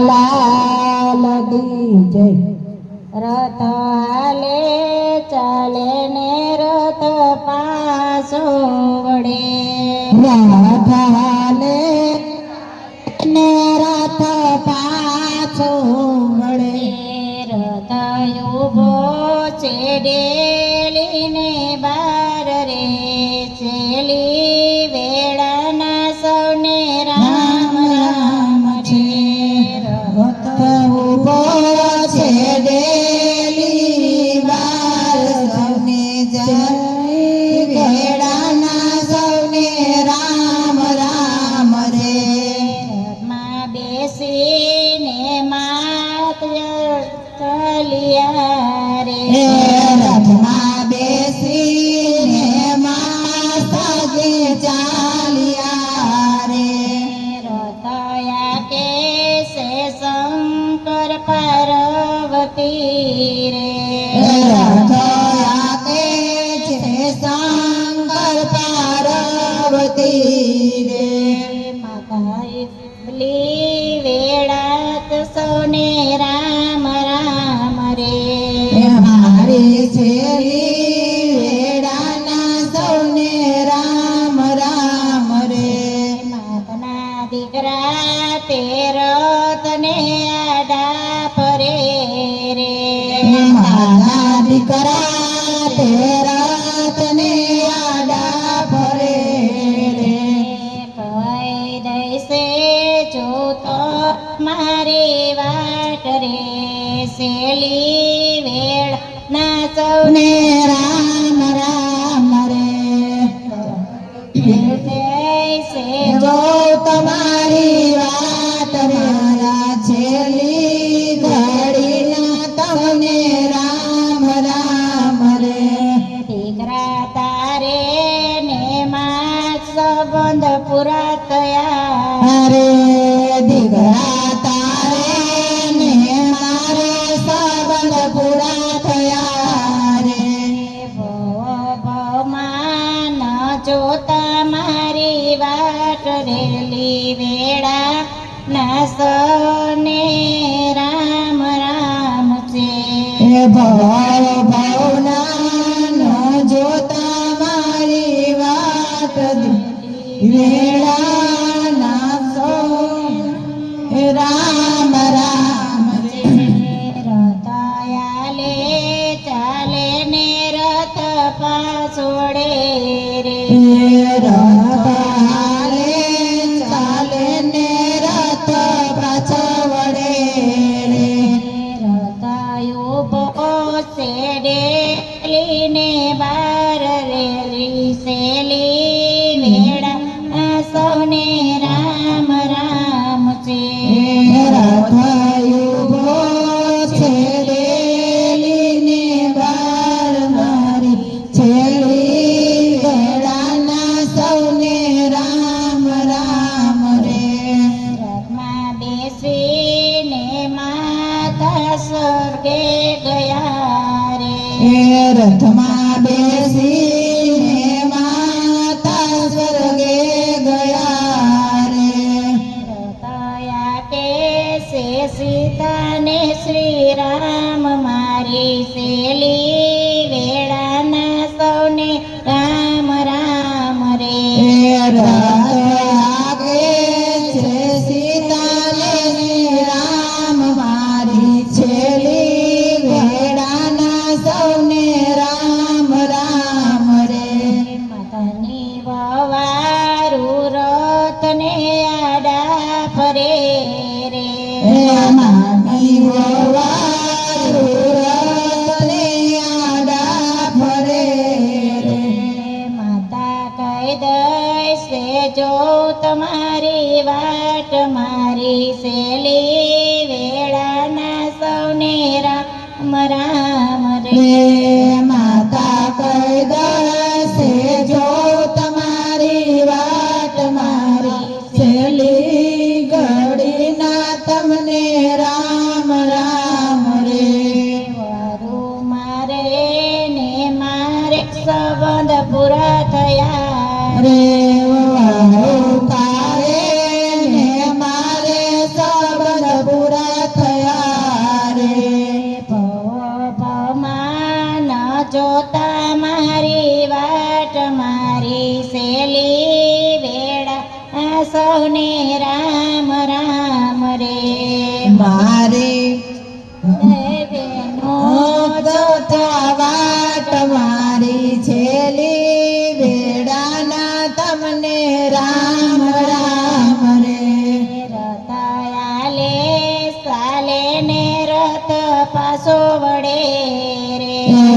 લાલ જય રથ હાલે ચાલે ને રથ પાસો વડે રથ હાલે ને રથ પાછો વડે રથ ઊભો છે ડેલીને બાર રે છેલી વેળાના ತೀರೇ માતા દીકરા તેરા તને આડા ફરે દઈશે જો મારી વાટ સેલી વેળ ના ને પૂરા થયા અરે દીકરા તારે ને મારે સંબંધ પૂરા થયા રે ભવમાં ન જોતા મારી વાટ રેલી વેળા ના રામ રામ છે ભવ ભવના ડેલીને બાર રેલી સેલી સ્વર્ગે ગયા રે રથમાં બેસીને માતા સ્વર્ગે ગયા રે રથયા કે સે સીતાને શ્રી રામ મારી સેલી આડા ફરે રે માની દઈશે જો તમારી વાટ મારી સેલી વેળાના સૌને રામ રામ સંબંધ થયા મારે સંબંધ પૂરા થયા રે જોતા મારી વાટ મારી સેલી વેળા સૌને રામ રામ રે મા પાસો વડે રે.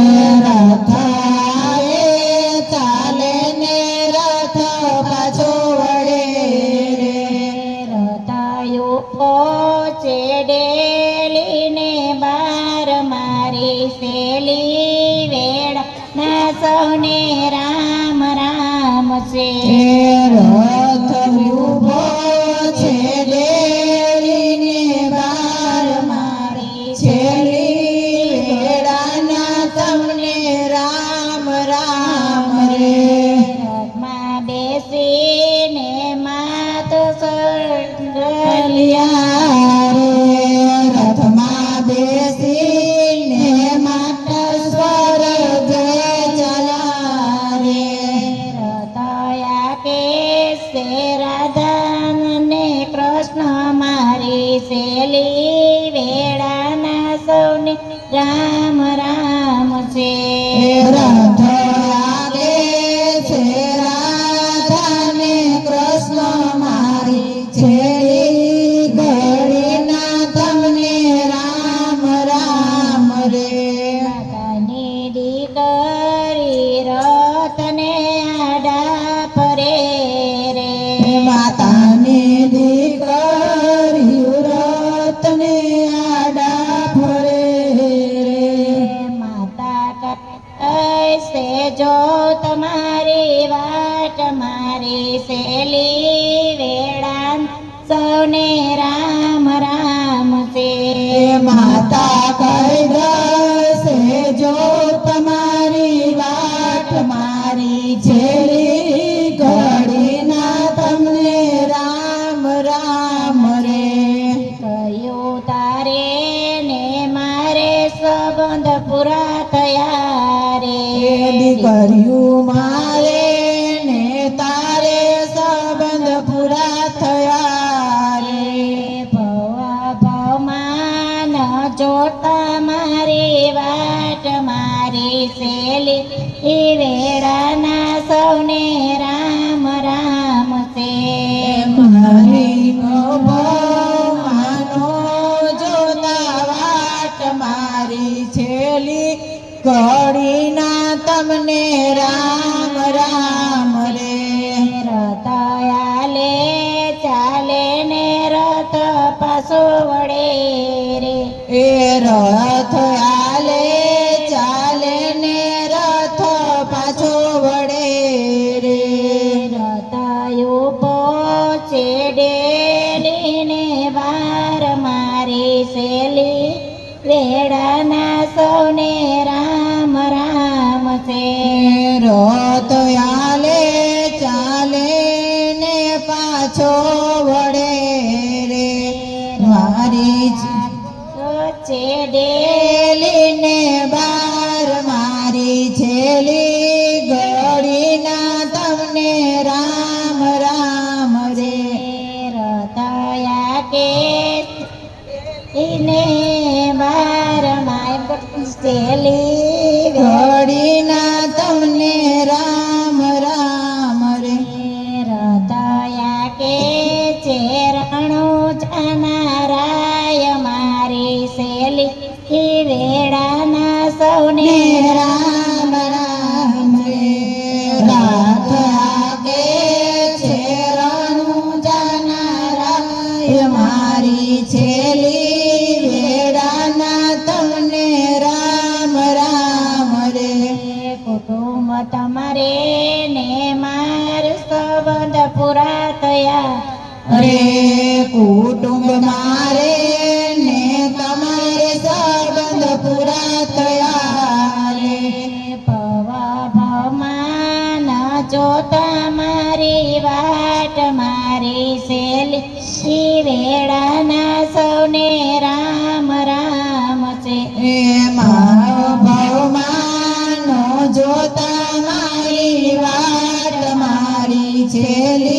માતા કઈ દસે જો તમારી વાત મારી છેલી ઘડીના તમને રામ રામ રે કયું તારે ને મારે સંબંધ પૂરા થયા કર્યું મા વેલી એ વેળાના સૌને પાછો વડે રે. મારી ચેડેલીને બાર મારી છેલી ગળીના તમને રામ રામ રે. રતાયા કે એને બાર મારી ચેલી એ મારો જોતા મારી વાત મારી છેલી